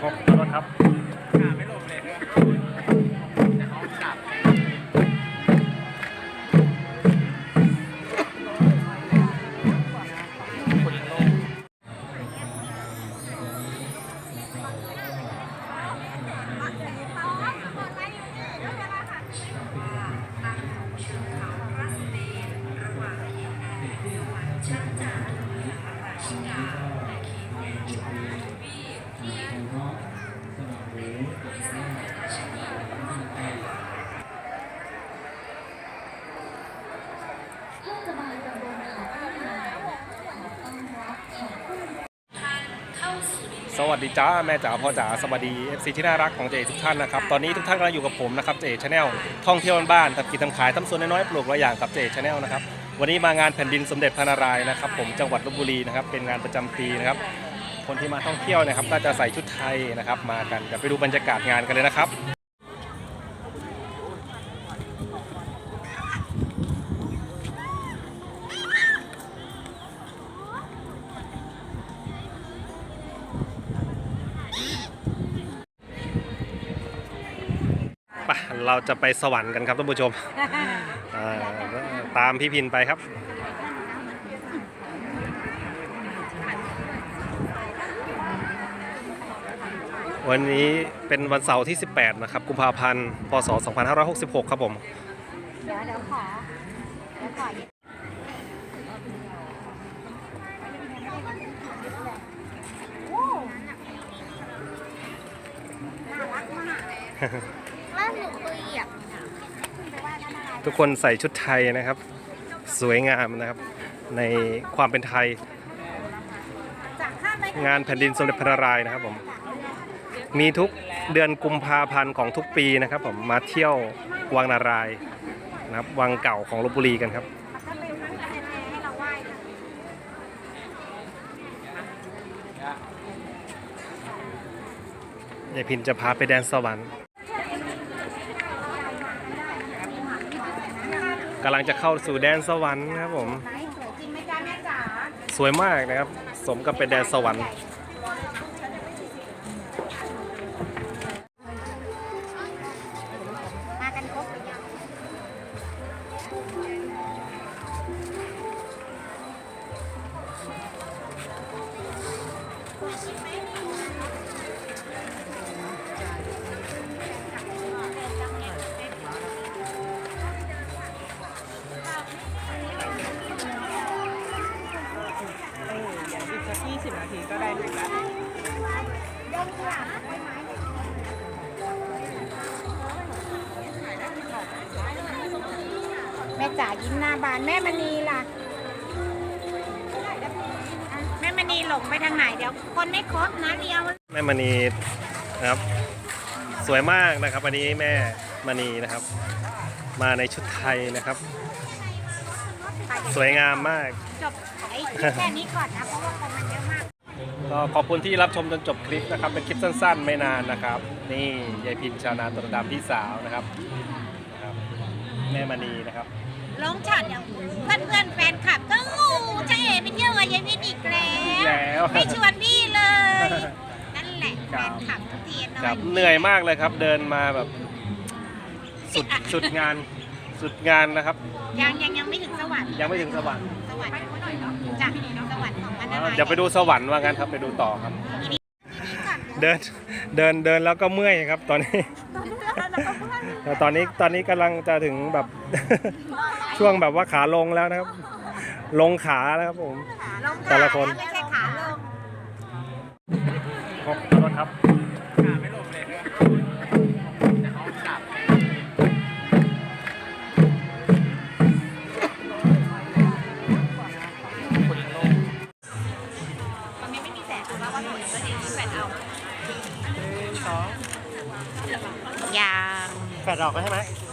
ข สวัสดีจ้าแม่จ๋าพ่อจ๋าสวัสดี FC ที่น่ารักของเจทุกท่านนะครับตอนนี้ทุกท่านกำลังอยู่กับผมนะครับเจชาแนลท่องเที่ยวบ้านๆทำกินทำขายทำสวนน้อยๆปลูกหลายอย่างกับเจชาแนลนะครับวันนี้มางานแผ่นดินสมเด็จพระนารายณ์นะครับผมจังหวัดลบบุรีนะครับเป็นงานประจำปีนะครับคนที่มาท่องเที่ยวนะครับก็จะใส่ชุดไทยนะครับมากันเดี๋ยวไปดูบรรยากาศงานกันเลยนะครับ เราจะไปสวรรค์กันครับท่านผู้ชมอ่าตามพี่พินไปครับ วันนี้เป็นวันเสาร์ที่ 18 นะครับ กุมภาพันธ์ พศ 2566 ครับผม เดี๋ยวเดี๋ยวขอเดี๋ยวขอโอ้น่ารักมาก ทุกคนใส่ชุดไทยนะครับ สวยงามนะครับ ในความเป็นไทย งานแผ่นดินสมเด็จพระนารายณ์นะครับผมมีทุกเดือนกุมภาพันธ์ของทุกปีนะครับ ผมมาเที่ยววังนารายนะครับวังเก่าของลบบุรีกันครับยายพินจะพาไปแดนสวรรค์ กำลังจะเข้าสู่แดนสวรรค์ครับผมไหนสวยจริงไหมจ๊ะแม่จ๋าสวยมากนะครับ สมกับเป็นแดนสวรรค์ นาทีก็ได้ถึงแล้วแม่จ๋ายิ้มหน้าบานแม่มณีล่ะอะ แม่มณีหลงไปทางไหนเดี๋ยวคนไม่ครบนะเดียวแม่มณีนะครับ สวยมากนะครับวันนี้แม่มณีนะครับ มาในชุดไทยนะครับ สวยงามมากจบไอ้แค่นี้ก่อนนะเพราะว่าคนมันเยอะมาก ก็ขอบคุณที่รับชมจนจบคลิปนะครับ เป็นคลิปสั้นๆ ไม่นานนะครับ นี่ยายพินชาวนาตวดำพี่สาวนะครับนะครับแม่มณีนะครับลงช็อตเดี๋ยวเพื่อนเพื่อนๆแฟนคลับก็งูจะเอ๋ไปเที่ยวกับยายพินอีกแล้วแล้ว ไม่ชวนพี่เลย นั่นแหละแฟครับนคลับทุกทีน้อครับยเหนื่อยมากเลยครับ เดินมาแบบสุดสุดงานสุดงานนะครับ ยังยังยังไม่ถึงสวรรค์ยังไม่ถึงสวรรค์ สวรรค์จ้ะ เดี๋ยวไปดูสวรรค์ว่างั้นครับไปดูต่อครับก่อนเดินเดินเดินแล้วก็เมื่อยครับตอนนี้แต่ตอนนี้ตอนนี้กำลังจะถึงแบบ ช่วงแบบว่าขาลงแล้วนะครับ ลงขาแล้วครับผมลงขาแต่ละคนไม่ใช่ขาลงขอบคุณครับ สองยา